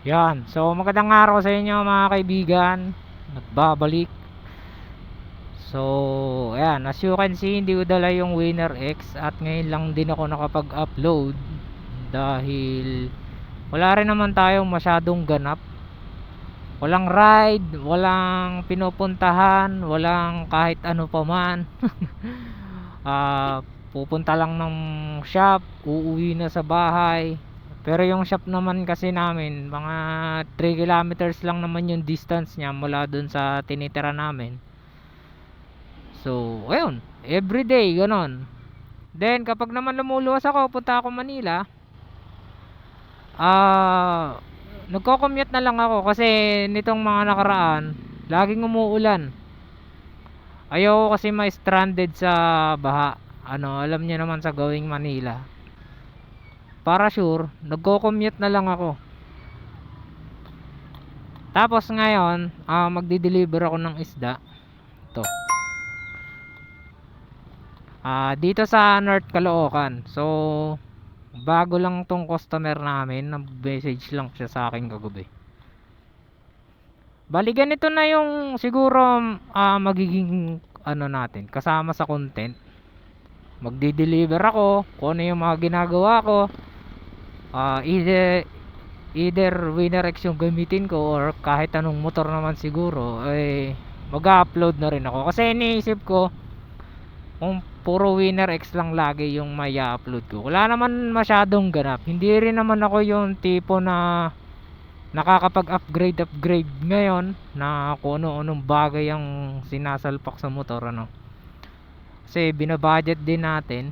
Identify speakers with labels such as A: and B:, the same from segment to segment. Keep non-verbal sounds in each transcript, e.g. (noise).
A: Yan. So, magandang araw sa inyo mga kaibigan. Nagbabalik. So, ayan. As you can see, hindi ko dala yung Winner X at ngayon lang din ako nakapag-upload dahil wala rin naman tayong masyadong ganap. Walang ride, walang pinupuntahan, walang kahit ano pa man. (laughs) Ah, pupunta lang ng shop, uuwi na sa bahay. Pero yung shop naman kasi namin, mga 3 kilometers lang naman yung distance niya mula dun sa tinitira namin. So, ayun, everyday, ganon. Then, kapag naman lumuluwas ako, punta ako Manila, ah, nagko-commute na lang ako kasi nitong mga nakaraan, laging umuulan. Ayoko kasi ma-stranded sa baha. Ano, alam niyo naman sa going Manila para sure nagko-commute na lang ako. Tapos ngayon uh, magdi-deliver ako ng isda. To uh, dito sa North Caloocan. So bago lang tong customer namin nag-message lang siya sa akin kagabi. Bali ganito na yung siguro uh, magiging ano natin kasama sa content. Magdi-deliver ako kung ano yung mga ginagawa ko uh, either either winner X yung gamitin ko or kahit anong motor naman siguro eh mag-upload na rin ako. Kasi iniisip ko kung puro winner X lang lagi yung may upload ko. Wala naman masyadong ganap. Hindi rin naman ako yung tipo na nakakapag upgrade upgrade ngayon na kung ano-anong bagay ang sinasalpak sa motor ano. Kasi binabudget din natin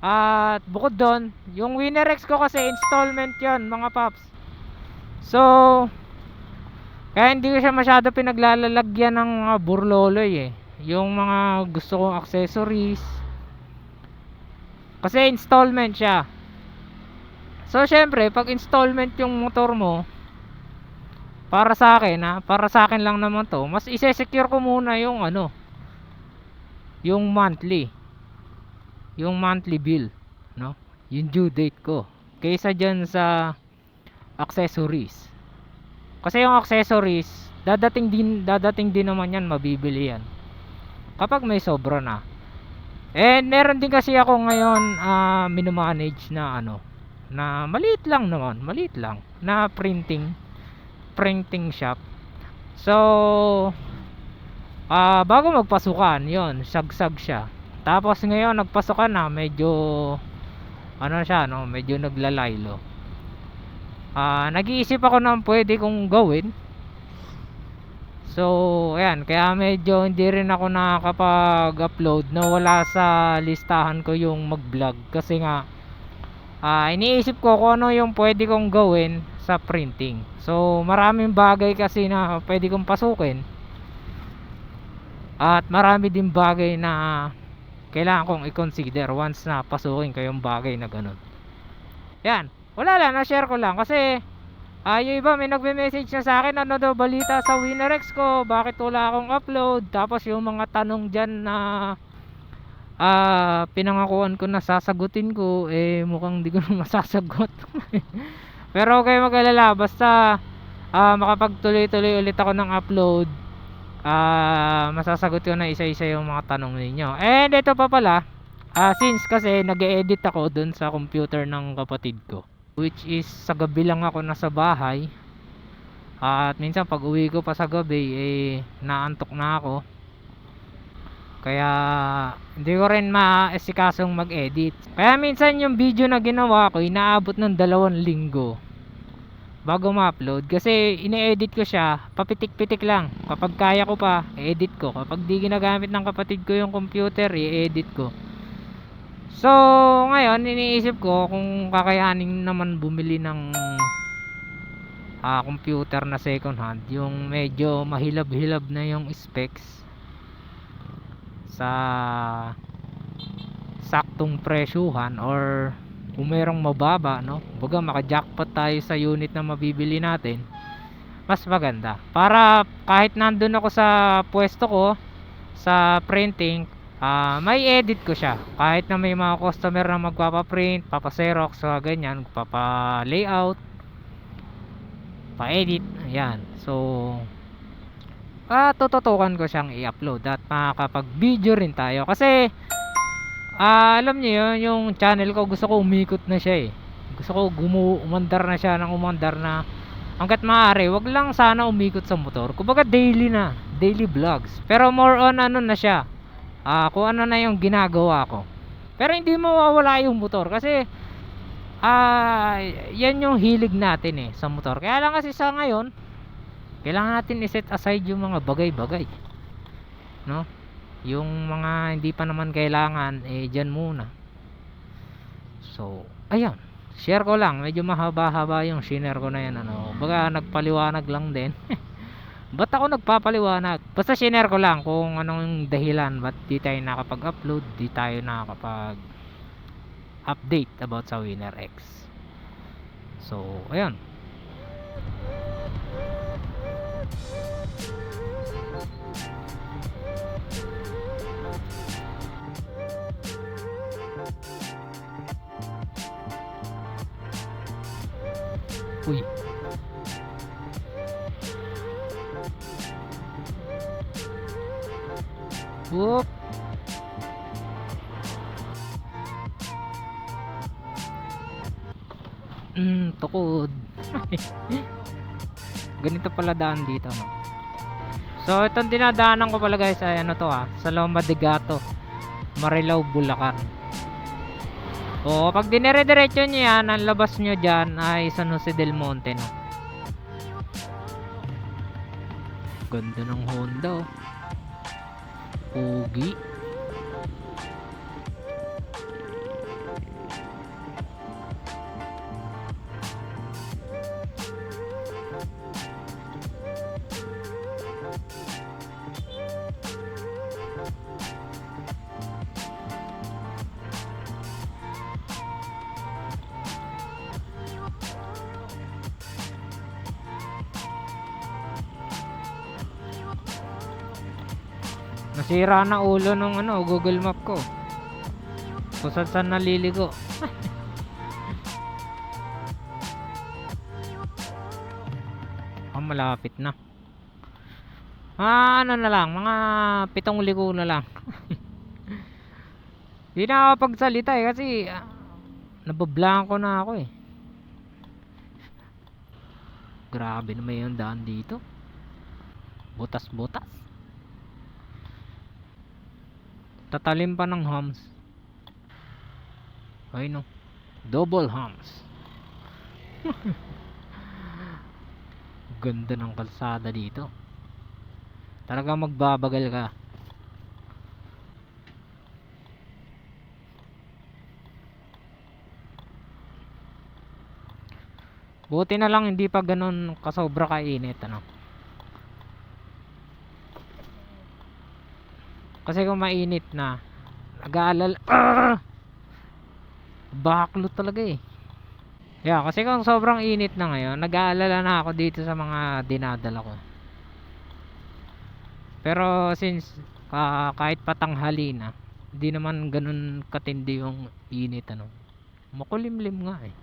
A: at bukod doon, yung Winner X ko kasi installment 'yon, mga paps. So, kaya hindi ko siya masyado pinaglalalagyan ng mga burloloy eh. Yung mga gusto kong accessories. Kasi installment siya. So, syempre, pag installment yung motor mo, para sa akin ha, para sa akin lang naman to, mas ise-secure ko muna yung ano, yung monthly yung monthly bill no? Yung due date ko kaysa dyan sa accessories. Kasi yung accessories dadating din dadating din naman yan mabibili yan. Kapag may sobra na. And meron din kasi ako ngayon uh, minomanage na ano na maliit lang naman maliit lang na printing printing shop. So uh, bago magpasukan yon sagsag siya tapos ngayon nagpasok ka na medyo ano siya no medyo naglalaylo. Ah uh, nag-iisip ako ng pwede kong gawin. So ayan kaya medyo hindi rin ako nakakapag upload na wala sa listahan ko yung mag vlog kasi nga uh, iniisip ko kung ano yung pwede kong gawin sa printing. So maraming bagay kasi na pwede kong pasukin. At marami din bagay na kailangan kong i-consider once na pasukin ko yung bagay na ganun. Yan. Wala lang na-share ko lang. Kasi uh, yung iba may nagme-message na sa akin ano daw balita sa WinnerX ko? Bakit wala akong upload? Tapos yung mga tanong dyan na uh, pinangakuan ko na sasagutin ko eh mukhang di ko na (laughs) masasagot. Pero okay mag-alala. Basta uh, makapagtuloy-tuloy ulit ako ng upload uh, masasagot ko na isa-isa yung mga tanong ninyo. And ito pa pala uh, since kasi nag edit ako dun sa computer ng kapatid ko which is sa gabi lang ako nasa bahay uh, at minsan pag uwi ko pa sa gabi eh naantok na ako. Kaya hindi ko rin maasikasong mag-edit. Kaya minsan yung video na ginawa ko inaabot ng dalawang linggo bago ma-upload. Kasi ine-edit ko siya papitik-pitik lang. Kapag kaya ko pa edit ko. Kapag di ginagamit ng kapatid ko yung computer i-edit ko. So ngayon iniisip ko kung kakayanin naman bumili ng uh, computer na second hand. Yung medyo mahilab-hilab na yung specs sa saktong presyuhan or kung merong mababa no baga maka-jackpot tayo sa unit na mabibili natin mas maganda para kahit nandun ako sa pwesto ko sa printing uh, may edit ko siya kahit na may mga customer na magpapaprint papaserox so ganyan papa layout pa-edit. Ayan. So, ah, tututukan ko siyang i-upload at makakapag-video rin tayo. Kasi, ah, alam niyo yun, yung channel ko, gusto ko umikot na siya eh. Gusto ko gumu umandar na siya ng umandar na hanggat maaari, wag lang sana umikot sa motor. Kumbaga daily na, daily vlogs. Pero more on ano na siya, ah, kung ano na yung ginagawa ko. Pero hindi mawawala yung motor kasi ah yan yung hilig natin eh sa motor. Kaya lang kasi sa ngayon, kailangan natin i-set aside yung mga bagay-bagay. No? Yung mga hindi pa naman kailangan eh diyan muna. So, ayan. Share ko lang, medyo mahaba-haba yung share ko na yan ano. Baga nagpaliwanag lang din. (laughs) Ba't ako nagpapaliwanag? Basta share ko lang kung anong dahilan ba't di tayo nakapag-upload, di tayo nakapag update about sa Winner X. So, ayun. Uy. Whoop. Mm, tukod. (laughs) Ganito pala daan dito, no? So, itong dinadaanan ko pala guys ay ano to ah, sa Loma de Gato, Marilao, Bulacan. O, pag dinire-diretso nyo yan, ang labas nyo dyan ay San Jose del Monte, no? Ganda ng Honda, oh. Nasira na ulo ng ano, Google Map ko. Kung saan saan naliligo. ah, (laughs) malapit na. Ah, ano na lang, mga pitong liko na lang. (laughs) Hindi na ako pagsalita eh, kasi ah, nabablanko na ako eh. Grabe naman yung daan dito. Butas-butas. Tatalim pa ng hums. Ay no. Double hums. (laughs) Ganda ng kalsada dito. Talaga magbabagal ka. Buti na lang hindi pa ganun kasobra kainit ano. Kasi kung mainit na, nag-aalala, ah! Baklot talaga eh. Yeah, kasi kung sobrang init na ngayon, nag-aalala na ako dito sa mga dinadala ko. Pero since ka- kahit patanghali na, hindi naman ganun katindi yung init ano. Makulimlim nga eh.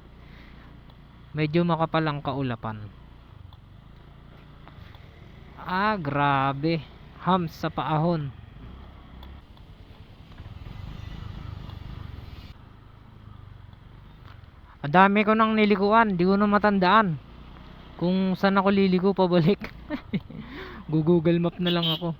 A: Medyo makapalang kaulapan. Ah, grabe. Hams sa paahon. Ang dami ko nang niliguan, di ko na matandaan. Kung saan ako liligo pabalik. (laughs) Google map na lang ako.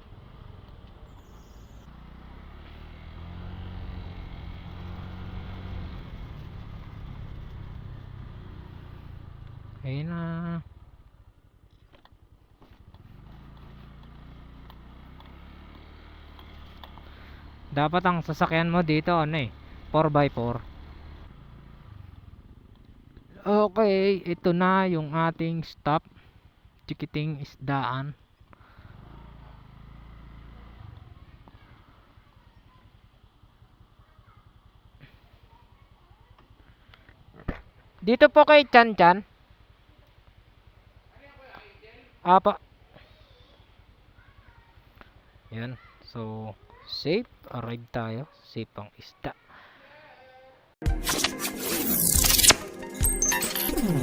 A: Ayun na. Dapat ang sasakyan mo dito ano eh, 4x4. Okay, ito na yung ating stop. Chikiting isdaan. Dito po kay Chan Chan. Apa. Yan. So, safe. Arrive tayo. Safe ang isda. Yo,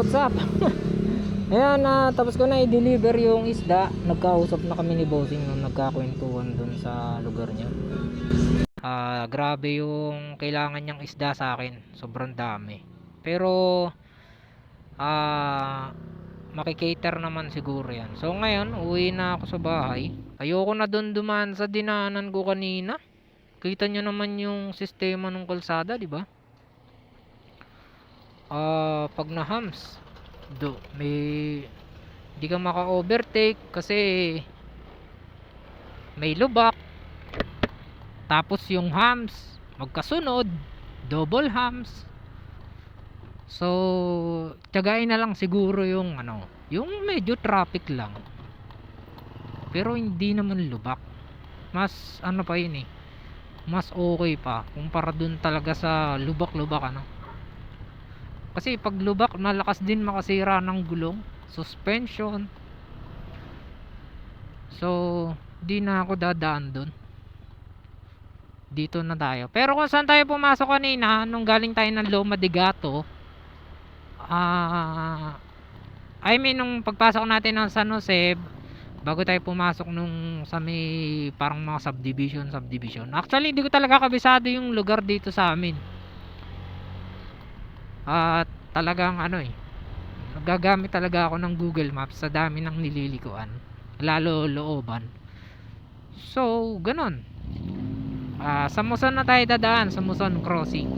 A: what's up? (laughs) Ayan, uh, tapos ko na i-deliver yung isda. Nagkausap na kami ni Bossing nung nagkakwentuhan dun sa lugar niya. Uh, grabe yung kailangan niyang isda sa akin. Sobrang dami. Pero, uh, makikater naman siguro yan. So, ngayon, uwi na ako sa bahay. Ayoko na dun dumaan sa dinaanan ko kanina. Kita nyo naman yung sistema ng kalsada, di ba? Ah, pag na hams, do may di ka maka-overtake kasi may lubak. Tapos yung hams magkasunod, double hams. So, tiyagain na lang siguro yung ano, yung medyo traffic lang. Pero hindi naman lubak. Mas ano pa yun eh. Mas okay pa kumpara dun talaga sa lubak-lubak ano. Kasi pag lubak, malakas din makasira ng gulong, suspension. So, di na ako dadaan dun. Dito na tayo. Pero kung saan tayo pumasok kanina, nung galing tayo ng Loma de Gato, ah, I mean, nung pagpasok natin ng San Jose, bago tayo pumasok nung sa may parang mga subdivision, subdivision. Actually, hindi ko talaga kabisado yung lugar dito sa amin. At talagang ano eh, nagagamit talaga ako ng Google Maps sa dami ng nililikuan. Lalo looban. So, ganun. Ah, sa Muson na tayo dadaan, sa Muson Crossing.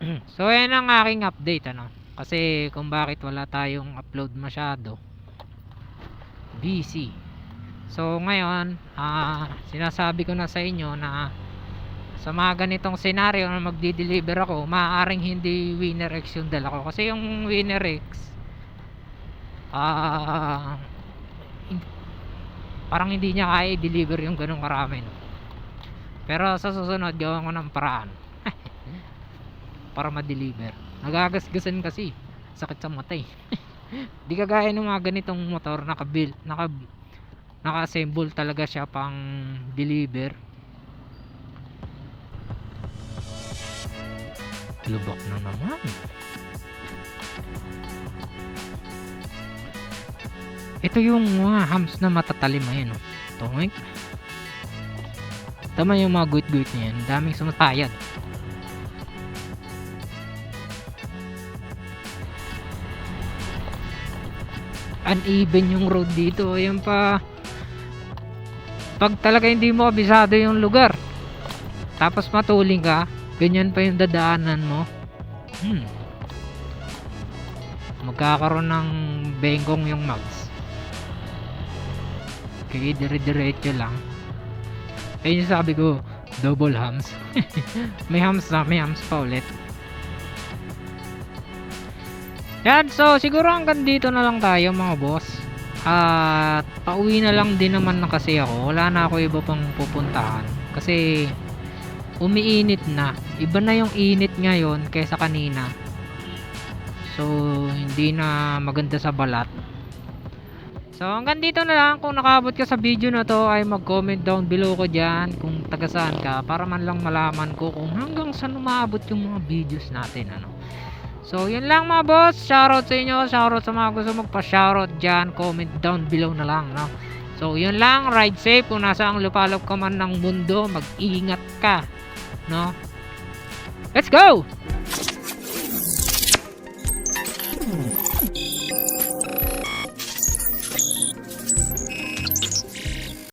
A: (clears throat) so, yan ang aking update, ano. Kasi kung bakit wala tayong upload masyado. Busy. So, ngayon, ah, sinasabi ko na sa inyo na sa mga ganitong senaryo na magdi-deliver ako, maaaring hindi Winner X yung dala ko. Kasi yung Winner X, ah, hin- parang hindi niya kaya i-deliver yung ganong karami. No? Pero sa susunod, gawan ko ng paraan. (laughs) para ma-deliver. Nagagasgasan kasi. Sakit sa mata eh. (laughs) Di kagaya ng mga ganitong motor, nakabil, naka, naka-assemble talaga siya pang deliver. Lubak na naman. Ito yung mga hams na matatalim ayan oh. Tungik. Tama yung mga guit-guit niya. Ang daming sumatayad. Uneven yung road dito. Ayan pa. Pag talaga hindi mo kabisado yung lugar. Tapos matuling ka. Ganyan pa yung dadaanan mo. Hmm. Magkakaroon ng bengkong yung mags. Kaya dire-diretso lang. Ayun yung sabi ko, double hams. (laughs) may hams na, may hams pa ulit. Yan, so siguro hanggang dito na lang tayo mga boss. At pauwi na lang din naman na kasi ako. Wala na ako iba pang pupuntahan. Kasi umiinit na. Iba na yung init ngayon kaysa kanina. So, hindi na maganda sa balat. So, hanggang dito na lang. Kung nakabot ka sa video na to, ay mag-comment down below ko dyan kung taga saan ka. Para man lang malaman ko kung hanggang saan umabot yung mga videos natin. Ano. So, yun lang mga boss. Shoutout sa inyo. Shoutout sa mga gusto magpa-shoutout dyan. Comment down below na lang, no? So, yun lang. Ride safe. Kung nasa ang lupalop ka man ng mundo, mag-ingat ka, no? Let's go! Hmm.